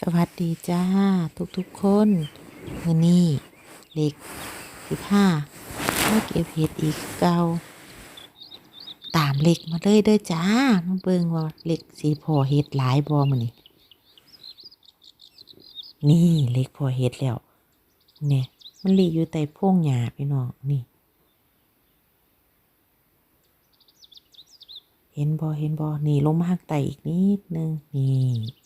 สวัสดีจ้า ทุกทุกๆคนมื่อนี้เด็กสิบห้ามาเก็บเห็ดอีกเก่าตามเหล็กมาเลยเด้อจ้ามาเบิ่งว่าเหล็กสีพอเห็ดหลายบ่มื้อนี้นี่เหล็กพอเห็ดแล้วเนี่ยมันหลีอยู่ใต้โพงหญ้าพี่น้องนี่ เห็นบ่เห็นบ่นี่ลงมาข้างใต้อีกนิดนึงนี่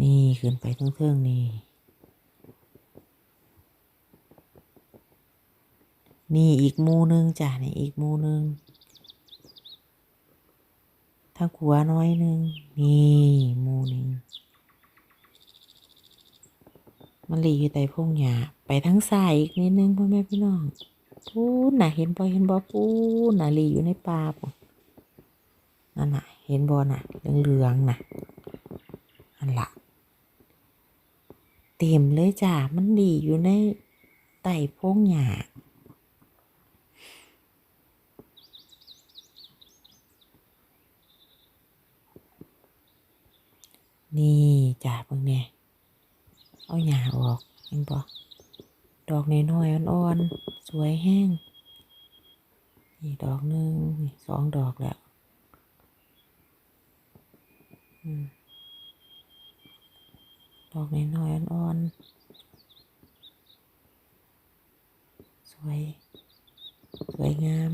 นี่ขึ้นไปเทิงๆนี่ นี่อีกมูนึงจ้ะนี่อีกมูนึงทาขัวน้อยนึง นี่มูนึงมันหลีอยู่ใต้พงหญ้าไปทางซ้ายอีกนิดนึงพ่อแม่พี่น้องพูนน่ะเห็นบ่เห็นบ่พูนน่ะหลีอยู่ในป่าปุ่นนั่นน่ะ เห็นบ่น่ะเหลืองๆน่ะนั่นละ เต็มเลยจ้ะมันดีอยู่ในไต่พงหญ้านี่จ้ะเบิ่งแหน่เอาหญ้าออกเห็นบ่ดอกน้อยๆอ่อนๆ สวยแห้ง นี่ดอกหนึ่งสองดอกแล้ว อืม ดอกน้อยๆอ่อนๆ สวย สวยงาม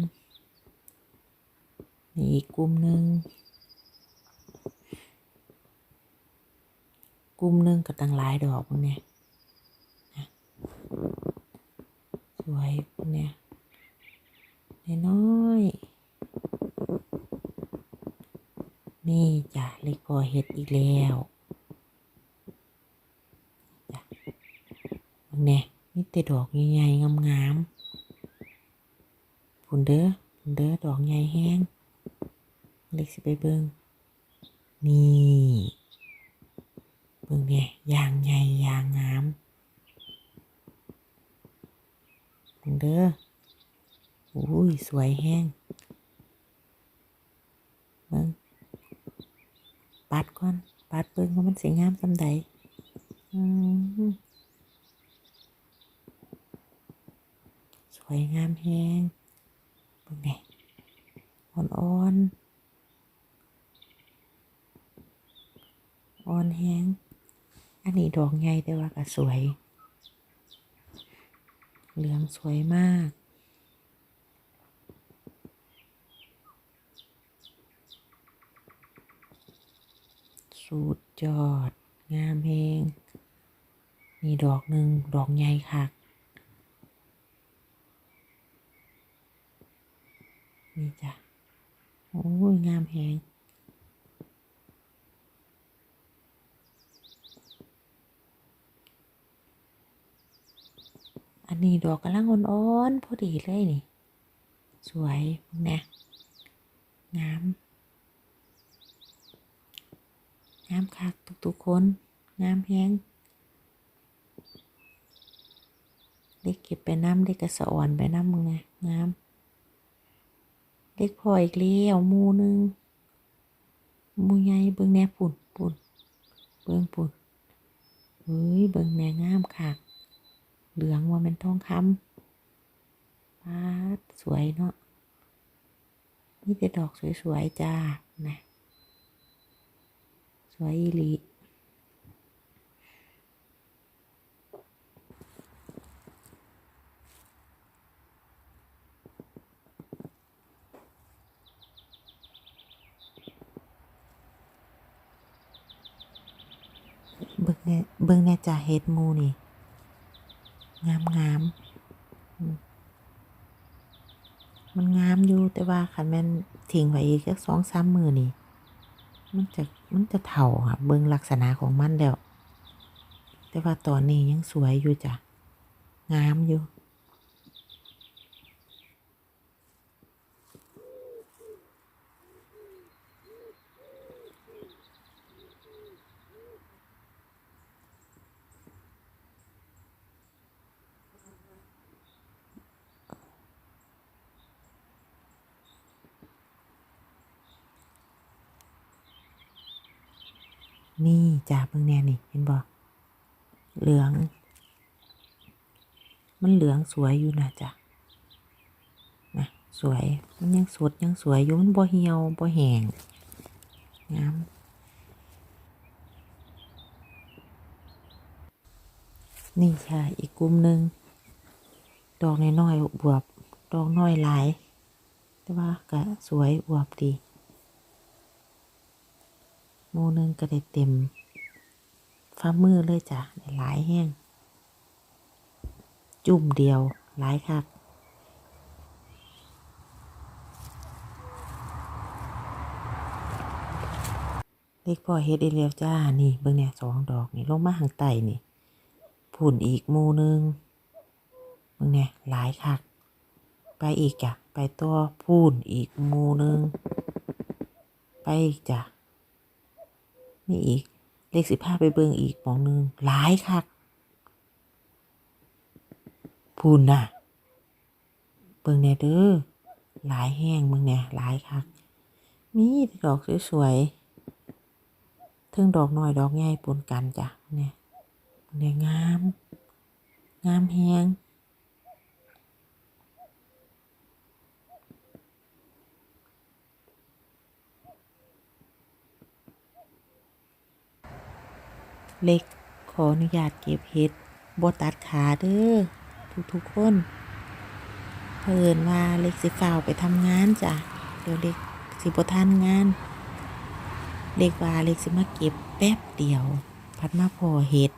นี่อีกกลุ่มหนึ่งกลุ่มหนึ่งก็ตั้งหลายดอกพวกเนี้ยสวยพวกเนี้ยน้อยนี่จ้ะเล็กพอเห็ดอีกแล้ว บางแน่มี แต่ดอกใหญ่ๆงามๆผุนเด้อผุนเด้อดอกใหญ่แห้งเล็กสิไปเบิงนี่เบิ่งเนี่ยยางใหญ่ยางงามผุนเด้ออุ้ยสวยแห้งเบิ่งปัดก่อนปัดเบิ่งว่ามันสวยงามสำใดอืม วยงามแฮงเบิ่งแหน่อ่อนอ่อนอ่อนแฮงอันนี้ดอกใหญ่แต่ว่าก็สวย เหลืองสวยมากสุดยอด งามแฮงนี่ดอกหนึ่งดอกใหญ่ค่ะ นี่จ้ะ โอ้ยงามแหงอันนี้ดอกกำลังอ่อนๆพอดีเลยนี่ สวยนี้ยงามงามคักทุกๆคนงามแหงได้เก็บไปน้ำได้กระสอ่อนไปน้ำมึงไงงาม เล็กพออีกแล้วมูหนึงมูใหญ่เบิ่งแน่ปุ่นปุ่นเบิ่งปุ่นเฮ้ยเบิ่งแน่งามค่ะ เหลืองว่ามันทองคำปาดสวยเนาะนี่แต่ดอกสวยๆจ้านะสวยอีหลี เบิ่งแน่เบิ่งแน่จ้าเฮ็ดมูนี่ งามงามมันงามอยู่แต่ว่าคันแม่นทิ้งไว้อีกสักสองสามมือนี่ มันจะมันจะเถ่าค่ะเบิ่งลักษณะของมันแล้ว แต่ว่าตอนนี้ยังสวยอยู่จ้ะ งามอยู่ นี่จ้าเบิ่งแน่นี่เห็นบ่เหลือง มันเหลืองสวยอยู่นะจ้ะนะสวยมันยังสดยังสวยอยู่มันบ่เหี่ยวบ่แห้งงามนี่ค่ะอีกกลุ่มหนึ่งดอกน้อยๆบวบดอกน้อยหลาย แต่ว่าก็สวยอวบดี มูหนึงก็ได้เต็มฝ่ามือเลยจ้ะได้หลายแห้ง จุ่มเดียวหลายคักเล็กพ่อเฮ็ดได้แล้วจ้า นี่เบิ่งเนี่ยสองดอกนี่ลงมาข้างใต้นี่ผุ่นอีกมูหนึงเบิ่งเนี่ยหลายคัก ไปอีกจ้ะ ไปตัวพูนอีกมูหนึง ไปอีกจ้ะ นี่อีก เลขสิบห้าไปเบิ่งอีกมองหนึงหลายคักพูนน่ะ เบิ่งแน่เด้อหลายแห้งเบิ่งเนี่ยหลายคัก มีดอกสวยๆถึงดอกน้อยดอกใหญ่ปนกันจ้ะเนี่ยเนี่ยงาม งามแฮง เล็ก ขออนุญาตเก็บเห็ดบตัดขาเด้อทุกๆคนเพิ่นว่าเล็กสิฝ้าวไปทำงานจ้ะเดี๋ยวเล็กสิบทันงาน เล็กว่าเล็กสิมาเก็บแป๊บเดียว พัดมาพอเห็ด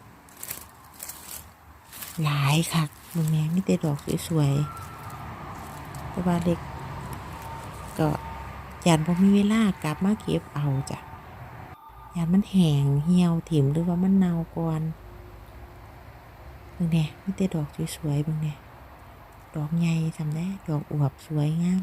หลายคักมึงแม่ไมีแต่ดอกสวยๆแต่ว่าเล็กก็ยานบ่มีเวลากลับมาเก็บเอาจ้ะ ยานมันแห้งเหี่ยวถิ่มหรือว่ามันเน่าก่อนบางแน่มีแต่ดอกสวยๆบางแน่ดอกใหญ่ทำได้ ดอกอวบสวยงาม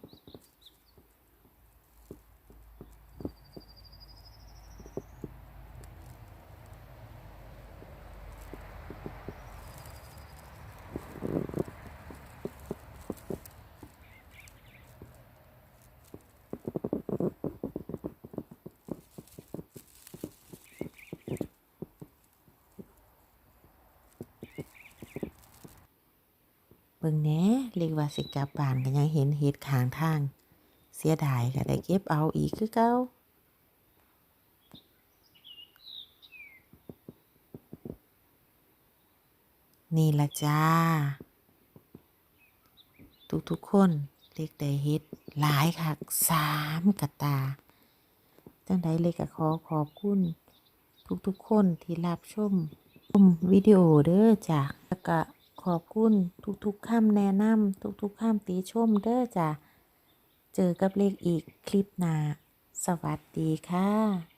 บิ่งแหน่เรียกว่าสิกลับบ้านก็ยังเห็นเห็ดข้างทาง เสียดายก็ได้เก็บเอาอีกคือเก่านี่ละจ้า ทุกๆคนเล็กได้เฮ็ดหลายคักสามกะตา จังใดเล็กก็ขอขอบคุณ ทุกๆคนที่รับชมชมวิดีโอเด้อจ้ะแล้วก็ ขอบคุณทุกๆคำแนะนำทุกๆคำติชมเด้อจ้ะ เจอกับเลขอีกคลิปหน้า สวัสดีค่ะ